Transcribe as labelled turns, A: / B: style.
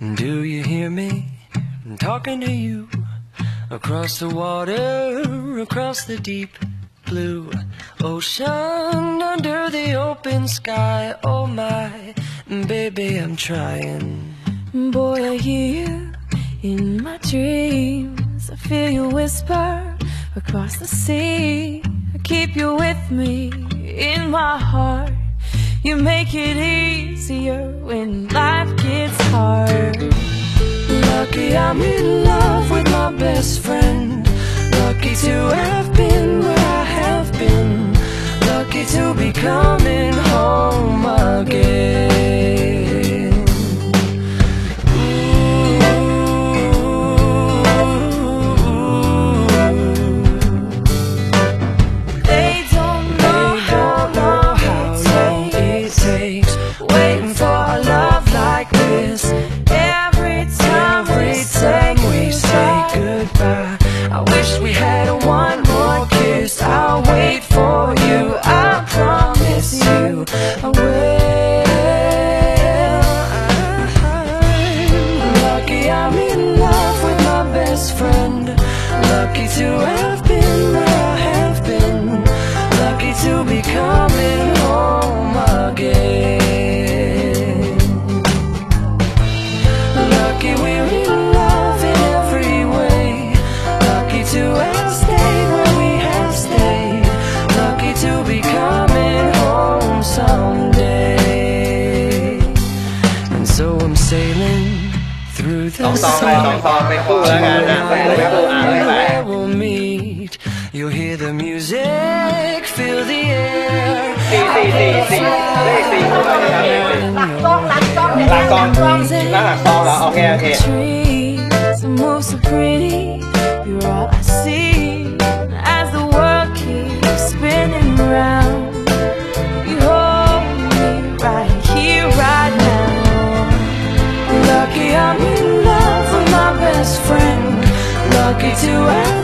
A: Do you hear me? I'm talking to you across the water, across the deep blue ocean, under the open sky. Oh my, baby, I'm trying.
B: Boy, I hear you in my dreams. I feel you whisper across the sea. I keep you with me in my heart. You make it easier when life gets hard.
A: I'm in love with my best friend. Lucky to have
C: สอง
A: the
C: ซองไปสองซองเป็นคู่แล้วกันนะเป็นคู่อ่านเลยไป
A: where we'll meet. You'll hear the music, feel the air.
C: สี่สี่สี่สี่เลขสี่คู่แล้วนะครับหลักซองแล้วหลักซองแล้วโอเคโอเค
A: Get to Earth.